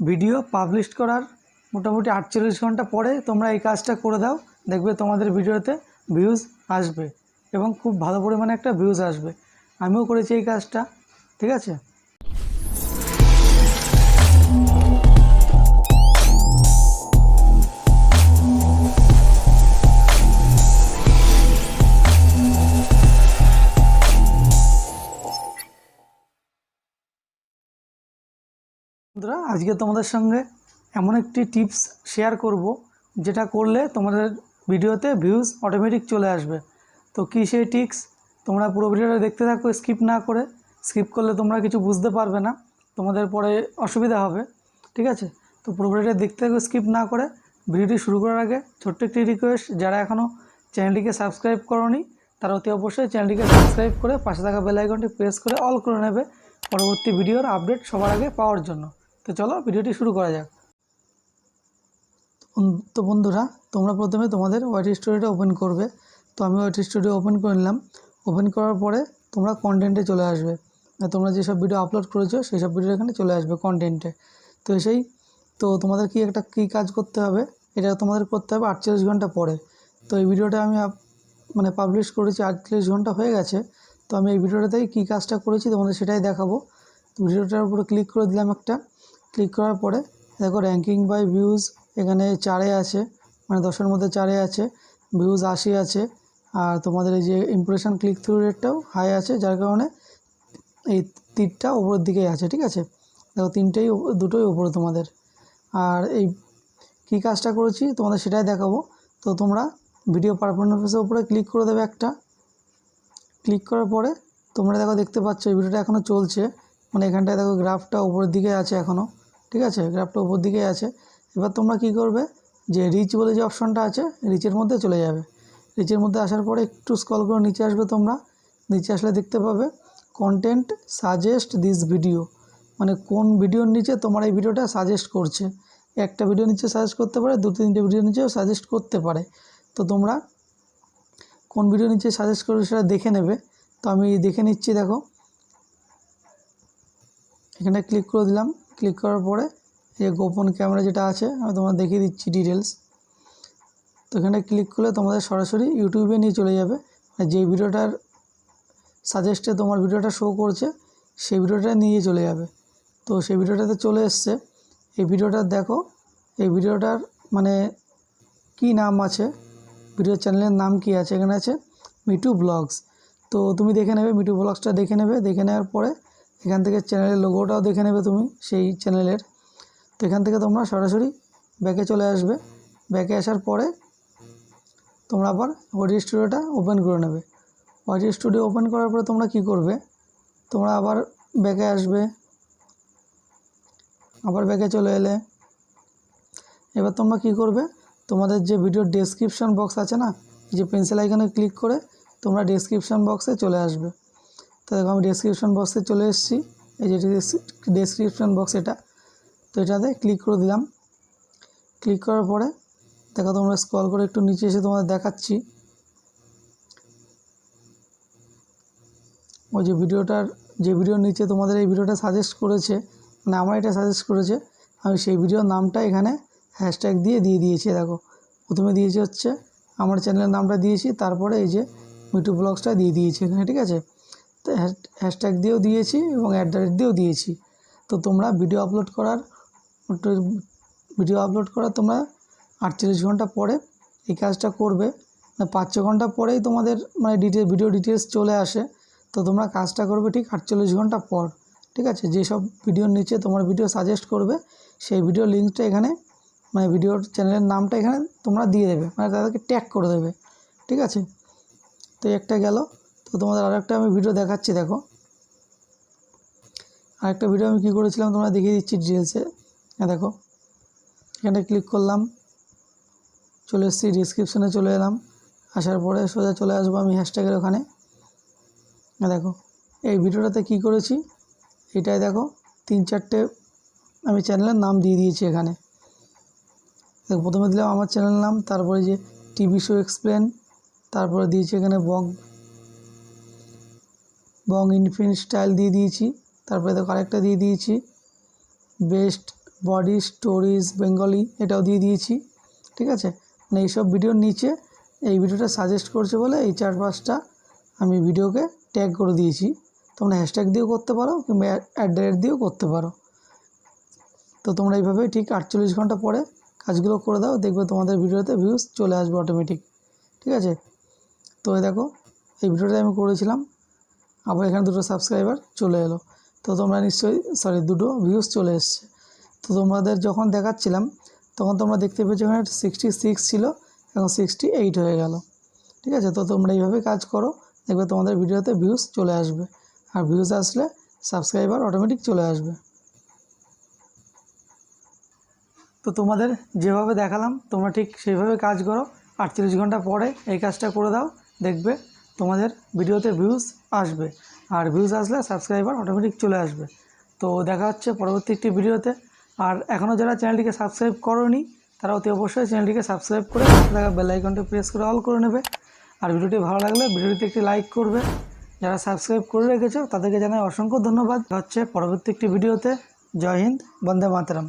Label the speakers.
Speaker 1: Video publish করার মোটামুটি আটচল্লিশ ঘণ্টা পরে তোমরা এই কাজটা করে দাও, দেখবে তোমাদের ভিডিওতে ভিউজ আসবে এবং খুব ভালো পরিমাণে একটা ভিউজ আসবে। আমিও করেছি এই কাজটা, ঠিক আছে? বন্ধুরা, আজকে তোমাদের সঙ্গে এমন একটি টিপস শেয়ার করব, যেটা করলে তোমাদের ভিডিওতে ভিউজ অটোমেটিক চলে আসবে। তো কী সেই টিপস? তোমরা পুরো ভিডিওটা দেখতে থাকো স্কিপ না করে। স্কিপ করলে তোমরা কিছু বুঝতে পারবে না, তোমাদের পরে অসুবিধা হবে, ঠিক আছে? তো পুরো ভিডিওটা দেখতে থাকো স্কিপ না করে। ভিডিওটি শুরু করার আগে ছোট্ট একটি রিকোয়েস্ট যারা এখনও চ্যানেলটিকে সাবস্ক্রাইব করনি, তারা অতি অবশ্যই চ্যানেলটিকে সাবস্ক্রাইব করে পাশে থাকা বেল আইকনটি প্রেস করে অল করে নেবে, পরবর্তী ভিডিওর আপডেট সবার আগে পাওয়ার জন্য। তো চলো ভিডিওটি শুরু করা যাক। তো বন্ধুরা, তোমরা প্রথমে তোমাদের ওয়াইট স্টুডিওটা ওপেন করবে। তো আমি ওয়াইট স্টুডিও ওপেন করে নিলাম। ওপেন করার পরে তোমরা কন্টেন্টে চলে আসবে। তোমরা যেসব ভিডিও আপলোড করেছ সেই সব ভিডিও এখানে চলে আসবে কন্টেন্টে তো এসেই তো তোমাদের কি একটা, কী কাজ করতে হবে? এটা তোমাদের করতে হবে আটচল্লিশ ঘণ্টা পরে। তো এই ভিডিওটা আমি মানে পাবলিশ করেছি আটচল্লিশ ঘণ্টা হয়ে গেছে। তো আমি এই ভিডিওটাতেই কী কাজটা করেছি তোমাদের সেটাই দেখাবো। ভিডিওটার উপরে ক্লিক করে দিলাম একটা। ক্লিক করার পরে দেখো র্যাঙ্কিং বাই ভিউজ এখানে চারে আছে মানে দশের মধ্যে চারে আছে ভিউজ আশি আছে, আর তোমাদের এই যে ইমপ্রেশন ক্লিক থ্রু রেটটাও হাই আছে, যার কারণে এই তীরটা ওপরের দিকেই আছে, ঠিক আছে? দেখো তিনটেই দুটোই ওপরে তোমাদের। আর এই কী কাজটা করেছি, তোমাদের সেটাই দেখাবো। তো তোমরা ভিডিও পারফরমেন্সের উপরে ক্লিক করে দেবে একটা। ক্লিক করার পরে তোমরা দেখো দেখতে পাচ্ছ, এই ভিডিওটা এখনও চলছে। মানে এখানটায় দেখো গ্রাফটা উপরের দিকে আছে এখনও ঠিক আছে? গ্রাফটা উপর দিকে আছে। এবার তোমরা কি করবে? যে রিচ বলে যে অপশনটা আছে রিচের মধ্যে চলে যাবে। রিচের মধ্যে আসার পরে একটু স্কল করে নিচে আসবে তোমরা। নিচে আসলে দেখতে পাবে কন্টেন্ট সাজেস্ট দিস ভিডিও মানে কোন ভিডিওর নিচে তোমার এই ভিডিওটা সাজেস্ট করছে। একটা ভিডিও নিচে সাজেস্ট করতে পারে, দু, তিনটে ভিডিও নিচেও সাজেস্ট করতে পারে। তো তোমরা কোন ভিডিও নিচে সাজেস্ট করবে সেটা দেখে নেবে। তো আমি দেখে নিচ্ছি, দেখো। এখানে ক্লিক করে দিলাম। ক্লিক করার পরে এই গোপন ক্যামেরা যেটা আছে, আমি তোমাদের দেখিয়ে দিচ্ছি ডিটেলস তো এখানে ক্লিক করলে তোমাদের সরাসরি ইউটিউবে নিয়ে চলে যাবে। যে ভিডিওটার সাজেস্টে তোমার ভিডিওটা শো করছে, সেই ভিডিওটা নিয়ে চলে যাবে। তো সেই ভিডিওটাতে চলে এসছে। এই ভিডিওটা দেখো, এই ভিডিওটার মানে কি নাম আছে? ভিডিও চ্যানেলের নাম কি আছে? এখানে আছে মিটু ব্লগস তো তুমি দেখে নেবে মিটু ব্লগসটা দেখে নেবে। দেখে নেওয়ার পরে এখান থেকে চ্যানেলের লোগোটাও দেখে নেবে তুমি, সেই চ্যানেলের তো এখান থেকে তোমরা সরাসরি ব্যাকে চলে আসবে। ব্যাকে আসার পরে তোমরা আবার ওয়াইটি স্টুডিওটা ওপেন করে নেবে। ওয়াইটি স্টুডিও ওপেন করার পরে তোমরা কি করবে? তোমরা আবার ব্যাকে আসবে। আবার ব্যাকে চলে এলে। এবার তোমরা কি করবে? তোমাদের যে ভিডিও ডেসক্রিপশন বক্স আছে না, যে পেন্সিল আইকনে ক্লিক করে তোমরা ডেসক্রিপশন বক্সে চলে আসবে। তো দেখো আমি ডেসক্রিপশন বক্সে চলে এসেছি। এই যে ডেসক্রিপশন বক্স এটা। তো এটাতে ক্লিক করে দিলাম। ক্লিক করার পরে দেখো তোমরা স্ক্রল করে একটু নিচে এসে তোমাদের দেখাচ্ছি। ওই যে ভিডিওটার, যে ভিডিওর নিচে তোমাদের এই ভিডিওটা সাজেস্ট করেছে মানে আমার এটা সাজেস্ট করেছে, আমি সেই ভিডিওর নামটা এখানে হ্যাশট্যাগ দিয়ে দিয়ে দিয়েছি, দেখো। প্রথমে দিয়েছি হচ্ছে, আমার চ্যানেলের নামটা দিয়েছি, তারপরে এই যে মিটু ব্লগসটা দিয়ে দিয়েছি এখানে, ঠিক আছে? হ্যাশট্যাগ দিয়েও দিয়েছি এবং অ্যাট দ্য রেট দিয়েও দিয়েছি। তো তোমরা ভিডিও আপলোড করার ভিডিও আপলোড করার তোমরা আটচল্লিশ ঘণ্টা পরে এই কাজটা করবে। পাঁচ ছ ঘণ্টা পরেই তোমাদের মানে ডিটেল ভিডিও ডিটেলস চলে আসে। তো তোমরা কাজটা করবে ঠিক আটচল্লিশ ঘণ্টা পর, ঠিক আছে? যেসব ভিডিওর নিচে তোমার ভিডিও সাজেস্ট করবে, সেই ভিডিও লিঙ্কটা এখানে মানে ভিডিওর চ্যানেলের নামটা এখানে তোমরা দিয়ে দেবে। মানে তাদেরকে ট্যাগ করে দেবে, ঠিক আছে? তো একটা গেল। তো তোমাদের আরেকটা আমি ভিডিও দেখাচ্ছি, দেখো। আরেকটা ভিডিও আমি কী করেছিলাম, তোমরা দেখিয়ে দিচ্ছি ডিটেলসে হ্যাঁ দেখো, এখানে ক্লিক করলাম, চলে এসেছি ডিসক্রিপশানে চলে এলাম। আসার পরে সোজা চলে আসব আমি হ্যাশট্যাগের ওখানে। হ্যাঁ দেখো, এই ভিডিওটাতে কি করেছি, এটাই দেখো, তিন চারটে আমি চ্যানেলের নাম দিয়ে দিয়েছি এখানে। দেখো, প্রথমে দিলাম আমার চ্যানেলের নাম, তারপরে যে টিভি শো এক্সপ্লেন তারপরে দিয়েছি এখানে বং বং ইনফিনিট স্টাইল দিয়ে দিয়েছি। তারপরে দেখো আরেকটা দিয়ে দিয়েছি। বেস্ট বডি স্টোরিজ বেঙ্গলি এটাও দিয়ে দিয়েছি। ঠিক আছে? মানে এইসব ভিডিওর নিচে এই ভিডিওটা সাজেস্ট করছে বলে এই চার পাঁচটা আমি ভিডিওকে ট্যাগ করে দিয়েছি। তোমরা হ্যাশট্যাগ দিয়েও করতে পারো কিংবা অ্যাট দ্য রেট দিয়েও করতে পারো। তো তোমরা এইভাবে ঠিক আটচল্লিশ ঘণ্টা পরে কাজগুলো করে দাও, দেখবে তোমাদের ভিডিওতে ভিউজ চলে আসবে অটোমেটিক ঠিক আছে? তো দেখো, এই ভিডিওটা আমি করেছিলাম। আবার এখানে দুটো সাবস্ক্রাইবার চলে এলো। তো তোমরা নিশ্চয়ই সরি দুটো ভিউজ চলে এসছে। তো তোমাদের যখন দেখাচ্ছিলাম, তখন তোমরা দেখতে পেয়েছ এখানে সিক্সটি সিক্স ছিল, এখন সিক্সটি এইট হয়ে গেল। ঠিক আছে? তো তোমরা এইভাবে কাজ করো, দেখবে তোমাদের ভিডিওতে ভিউজ চলে আসবে। আর ভিউজ আসলে সাবস্ক্রাইবার অটোমেটিক চলে আসবে। তো তোমাদের যেভাবে দেখালাম, তোমরা ঠিক সেইভাবে কাজ করো। আটচল্লিশ ঘণ্টা পরে এই কাজটা করে দাও, দেখবে তোমাদের ভিডিওতে ভিউজ আসবে। আর ভিউজ আসলে সাবস্ক্রাইবার অটোমেটিক চলে আসবে। তো দেখা হচ্ছে পরবর্তী একটি ভিডিওতে। আর এখনও যারা চ্যানেলটিকে সাবস্ক্রাইব করোনি, তারা অতি অবশ্যই চ্যানেলটিকে সাবস্ক্রাইব করে পাশে থাকা বেল আইকনটি প্রেস করে অল করে নেবে। আর ভিডিওটি ভালো লাগলে ভিডিওটিতে একটি লাইক করবে। যারা সাবস্ক্রাইব করে রেখেছো, তাদেরকে জানাই অসংখ্য ধন্যবাদ। হচ্ছে পরবর্তী একটি ভিডিওতে। জয় হিন্দ, বন্দে মাতরম।